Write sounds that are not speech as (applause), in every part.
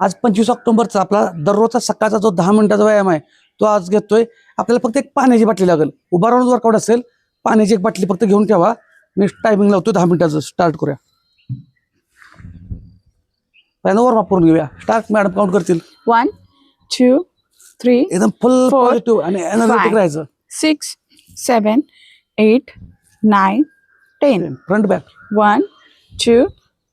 आज पंचवीस ऑक्टोबरचा आपला दररोजचा सकाळचा जो दहा मिनिटाचा व्यायाम आहे तो आज घेतोय. आपल्याला फक्त एक पाण्याची बाटली लागेल. उभा राहून वर्कआउट असेल पाण्याची एक बाटली फक्त घेऊन ठेवा. मी टायमिंग लावतो दहा मिनिटाचं. स्टार्ट करूया. पहिल्यांदा वॉर्म करून घेऊया. स्टार्ट मॅडम काउंट करतील. One, two, three, एकदम फुल पॉझिटिव्ह आणि एनर्जेटिक. राहायचं. six, seven, eight, nine, ten. Front back One, two,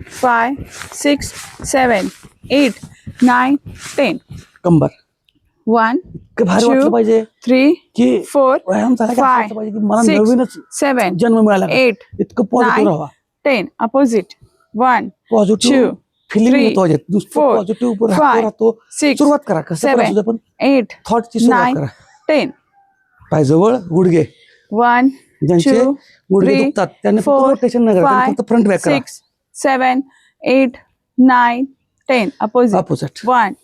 five, six, seven, eight, nine, ten. कंबर। भारी Two, वाटलं पाहिजे की four, व्यायाम झाला असं वाटलं पाहिजे की मला six, नवीनच seven, जन्म मिळाला eight, इतकं पॉझिटिव्ह राहा ten. Opposite. One, positive two, feeling three, येतो पाहिजे. नुसतं four, पॉझिटिव्ह five, राहतो six, सुरुवात करा. कसं seven, पण? थॉटची सुरुवात करा. ten. पाय जवळ गुडघे. One, ज्यांचे two, गुडघे three, दुखतात त्यांनी फक्त four, रोटेशन नाही करा. त्यांनी five, फक्त फ्रंट बॅक करा. six, seven, eight, nine, ten. Opposite. Opposite One,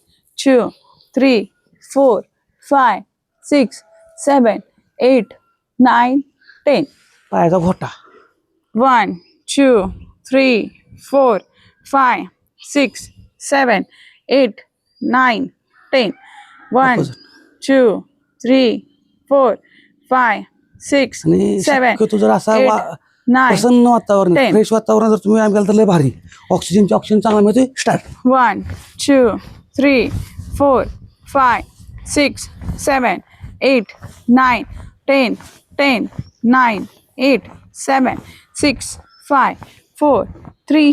two, three, four, five, six, seven, eight, nine, ten. पायाचा घोटा One, two, three, four, five, six, seven, eight, nine, ten. One, Opposite. two, three, four, five, six, प्रसन्न वातावरण fresh वातावरण जर तुम्ही आम्ही तर भारी. Oxygen oxygen चांगला मिळते start one two three four five six seven eight nine ten ten nine eight seven six five four three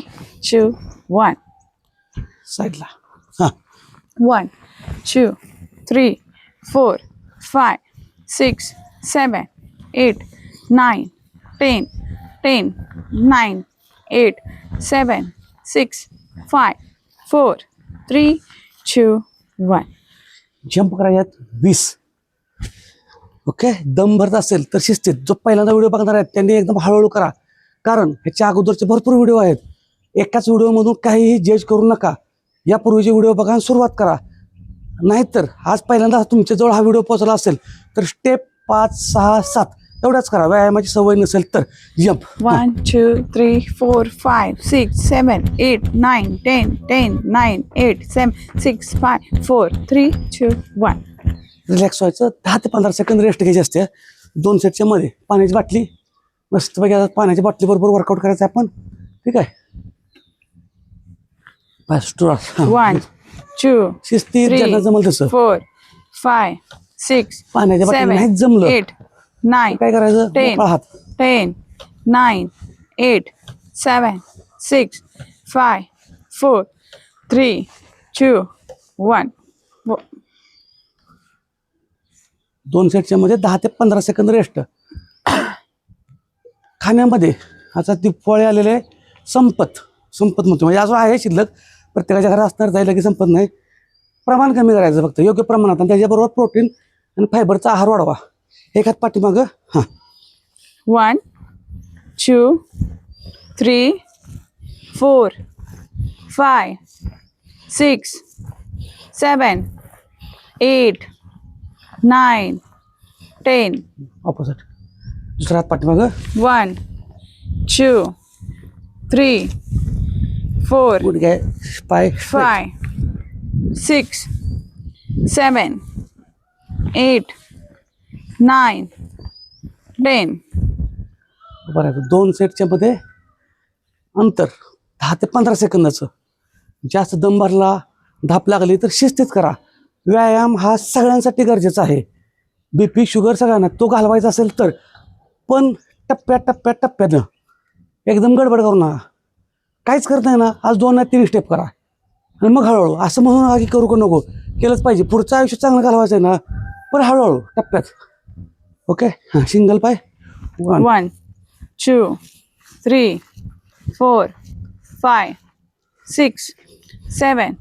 two one साईडला one two three four five six seven eight nine ten ten nine eight seven six five four three two one. Jump करायच्यात वीस. Okay दम भरत असेल तर शिस्तीत. जो पहिल्यांदा video बघणार आहेत त्यांनी एकदम हळूहळू करा. कारण ह्याच्या अगोदरचे भरपूर व्हिडिओ आहेत. एकाच व्हिडिओमधून काहीही जज करू नका. यापूर्वीचे व्हिडिओ बघा सुरुवात करा. नाहीतर आज पहिल्यांदा तुमच्याजवळ हा व्हिडिओ पोहोचला असेल तर स्टेप पाच सहा सात. एवढाच करा. व्यायामाची सवय नसेल तर. Jump One, two, three, four, five, six, seven, eight, nine, ten, ten, nine, eight, seven, six, five, four, three, two, one. Relax व्हायचं. दहा ते पंधरा सेकंद रेस्ट घ्यायची असते. दोन सेटच्या मध्ये पाण्याची बाटली. मस्तपैकी आता पाण्याच्या बाटलीबरोबर वर्कआउट करायचं आपण. ठीक आहे? शिस्तीत three, ज्यांना जमल तसं. four, five, six, पाण्याच्या बाटली नाही जमलं. eight, nine, काय करायचं? ten, मोकळा हात ten, nine, eight, seven, six, five, four, three, two, one. Wo- दोन सेटच्या मध्ये दहा ते पंधरा सेकंद रेस्ट खाण्यामध्ये आता ती फळे आलेले संपत. संपत म्हणतो. म्हणजे अजून आहे शिल्लक. प्रत्येकाच्या घरात असणार जाईल की संपत नाही. प्रमाण कमी करायचं फक्त. योग्य प्रमाणात. आणि त्याच्याबरोबर प्रोटीन आणि फायबरचा आहार वाढवा. एक हात पाठीमागं हां One, two, three, four, five, six, seven, eight, nine, ten. Opposite दुसरा हात पाठीमागं One, two, three, four, गुडघे पाय five, six, seven, eight, nine. Ten. बरं दोन सेटच्या मध्ये अंतर दहा ते पंधरा सेकंदाचं. जास्त दम भरला धाप लागली तर शिस्तीत करा. व्यायाम हा सगळ्यांसाठी गरजेचा आहे. बी पी शुगर सगळ्यांना तो घालवायचा असेल तर. पण टप्प्या टप्प्या टप्प्यानं एकदम गडबड करू नका. काहीच करत नाही ना आज दोन नाही तीन स्टेप करा. आणि मग हळूहळू असं म्हणून आगी करू का नको. केलंच पाहिजे. पुढचं आयुष्य चांगलं घालवायचं आहे ना पण हळूहळू टप्प्यात. ओके सिंगल पाय? One one two three four five six seven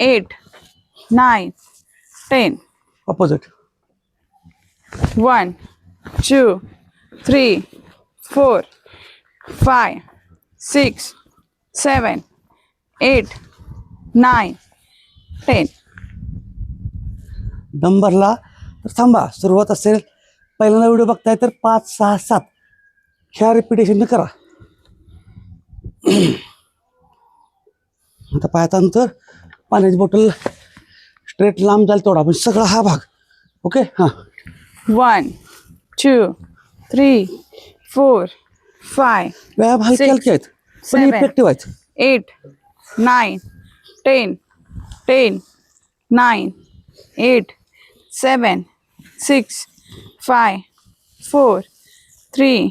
eight nine ten opposite one two three four five six seven eight nine ten नंबरला थांबा सुरुवात असेल. पहिल्यांदा व्हिडिओ बघताय तर पाच सहा सात. ह्या रिपिटेशन करा. (clears throat) आता पायाचा अंतर पाण्याची बॉटल स्ट्रेट लांब जाईल तेवढा पण सगळा हा भाग. ओके हां. One, two, three, four, five, व्यायाम हलके हलके आहेत पण. इफेक्टिव्ह आहेत. eight, nine, ten, ten, nine, eight, seven, six, five, four, three,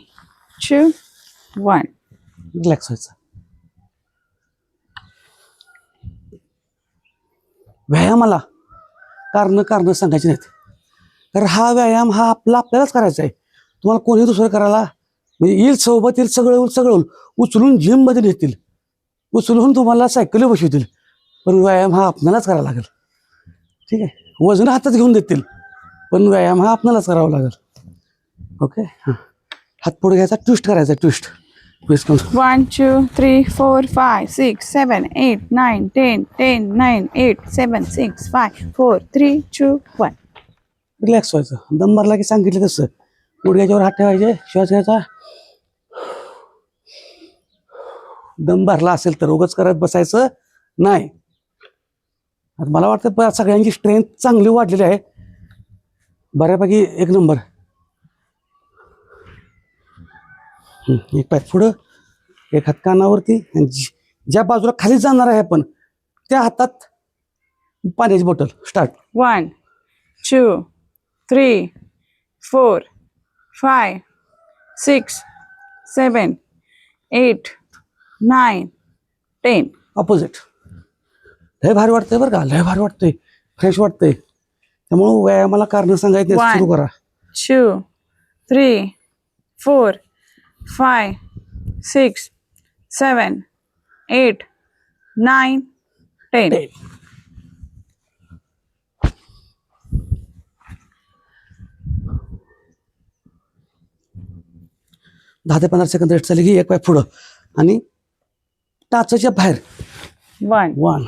two, one. Relax व्हायचं व्यायामाला कारण कारण सांगायची नाहीत. तर हा व्यायाम हा आपला आपल्यालाच करायचा आहे. तुम्हाला कोणी दुसरं करायला म्हणजे येईल सोबत येईल सगळं होईल सगळं होईल. उचलून जिममध्ये नेतील. उचलून तुम्हाला सायकली बसवतील पण व्यायाम हा आपल्यालाच करायला लागेल. ठीक आहे? वजन हातात घेऊन देतील. पण व्यायाम हा आपल्यालाच करावा लागेल. ओके हां हात पुढे घ्यायचा ट्विस्ट करायचा ट्विस्ट ट्विस्ट करून One, two, three, four, five, six, seven, eight, nine, ten, ten, nine, eight, seven, six, five, four, three, two, one. Relax व्हायचं. दम भरला की सांगितलं तसं. गुडघ्याच्यावर हात ठेवायचे श्वास घ्यायचा. दम भरला असेल तर उगच करत बसायचं नाही. मला वाटतं सगळ्यांची स्ट्रेंथ चांगली वाढलेली आहे. बऱ्यापैकी एक नंबर. एक पाय पुढं एक हात कानावरती ज्या बाजूला खाली जाणार आहे आपण त्या हातात पाण्याची bottle. Start One, two, three, four, five, six, seven, eight, nine, ten. Opposite लय भारी वाटतंय बरं का? लय भारी वाटतंय. फ्रेश वाटतंय. त्यामुळं व्यायामाला कारण सांगायचं One. सुरू करा two, three, four, five, six, seven, eight, nine, ten. दहा ते पंधरा सेकंद रेस्ट झाली की एक पाय पुढं आणि टाचच्या बाहेर One, वन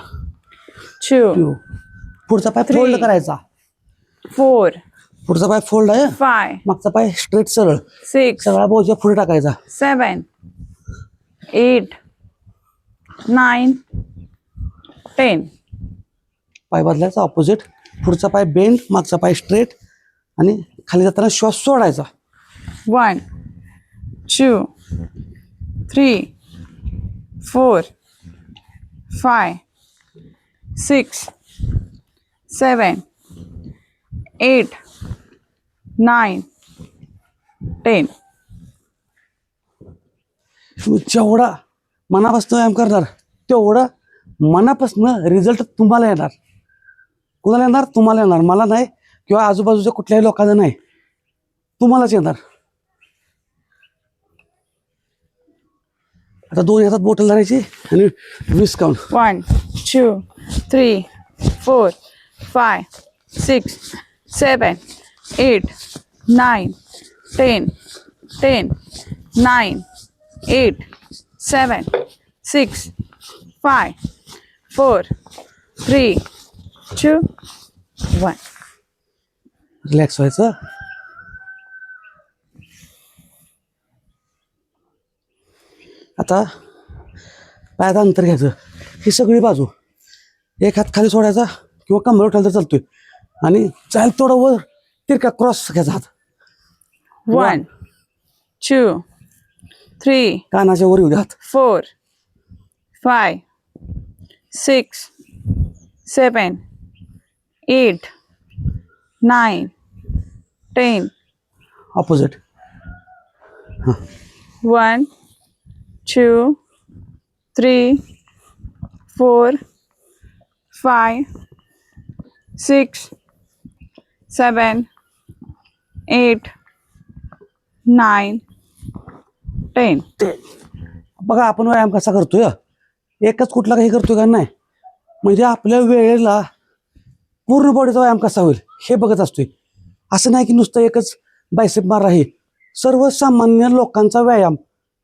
two, टू पुढचा पाय Three. फोल्ड करायचा four, पुढचा पाय फोल्ड आहे? five, मागचा पाय स्ट्रेट सरळ. six, सगळा बोजा पुढे टाकायचा. seven, eight, nine, ten. पाय बदलायचा ऑपोजिट पुढचा पाय बेंड मागचा पाय स्ट्रेट आणि खाली जाताना श्वास सोडायचा. One, two, three, four, five, six, seven, nine, ten. तुम्ही जेवढा मनापासून व्यायाम करणार तेवढा मनापासून रिझल्ट तुम्हाला येणार. कुणाला येणार? तुम्हाला येणार. मला नाही किंवा आजूबाजूच्या कुठल्याही लोकांना नाही. तुम्हालाच येणार. आता दोन हातात बोटल धरायची आणि वीस count One, two, three, four, five, six, seven eight nine ten ten nine eight seven six five four three two one. Relax व्हायचं? आता पायाचं अंतर घ्यायचं. ही सगळी बाजू. एक हात खाली सोडायचा किंवा कमर उठायला तर चालतोय. आणि चाल थोडं वर. तिरका क्रॉस घ्यायचा वन टू थ्री कानाच्या वर घ्या four five six seven eight nine ten opposite one two three four five six seven, eight, nine, ten. ते बघा आपण व्यायाम कसा करतोय एकच कुठला काही करतोय का? नाही. म्हणजे आपल्या वेळेला पूर्ण बॉडीचा व्यायाम कसा होईल हे बघत असतोय. असं नाही की नुसतं एकच बायसेप मार आहे. सर्वसामान्य लोकांचा व्यायाम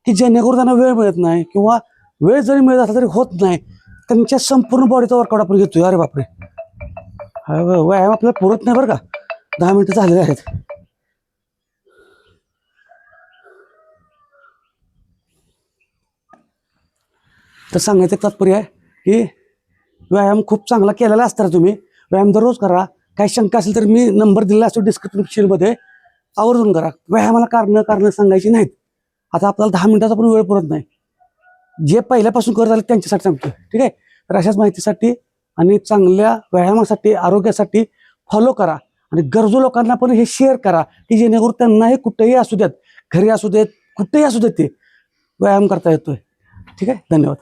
की जेणेकरून त्यांना वेळ मिळत नाही किंवा वेळ जरी मिळत असला तरी होत नाही त्यांच्या संपूर्ण बॉडीचा वर्कआउट आपण घेतोय. अरे बापरे. हा व्यायाम आपल्याला पुरत नाही बरं का. दहा मिनिटं झालेले आहेत. तर सांगायचं तात्पर्य आहे की व्यायाम खूप चांगला केलेला असताना तुम्ही. व्यायाम दररोज करा काही शंका असेल तर मी नंबर दिलेला असतो डिस्क्रिप्शनमध्ये आवर्जून करा. व्यायामाला कारणं कारणं सांगायची नाहीत. आता आपल्याला दहा मिनिटाचा पण वेळ पुरत नाही. जे पहिल्यापासून करत आले त्यांच्यासाठी सांगतो ठीक आहे? तर अशाच माहितीसाठी आणि चांगल्या व्यायामासाठी आरोग्यासाठी फॉलो करा. आणि गरजू लोकांना पण हे शेअर करा की जेणेकरून त्यांनाही कुठेही असू द्यात घरी असू देत कुठेही असू देत ते व्यायाम करता येतोय. ठीक आहे? धन्यवाद.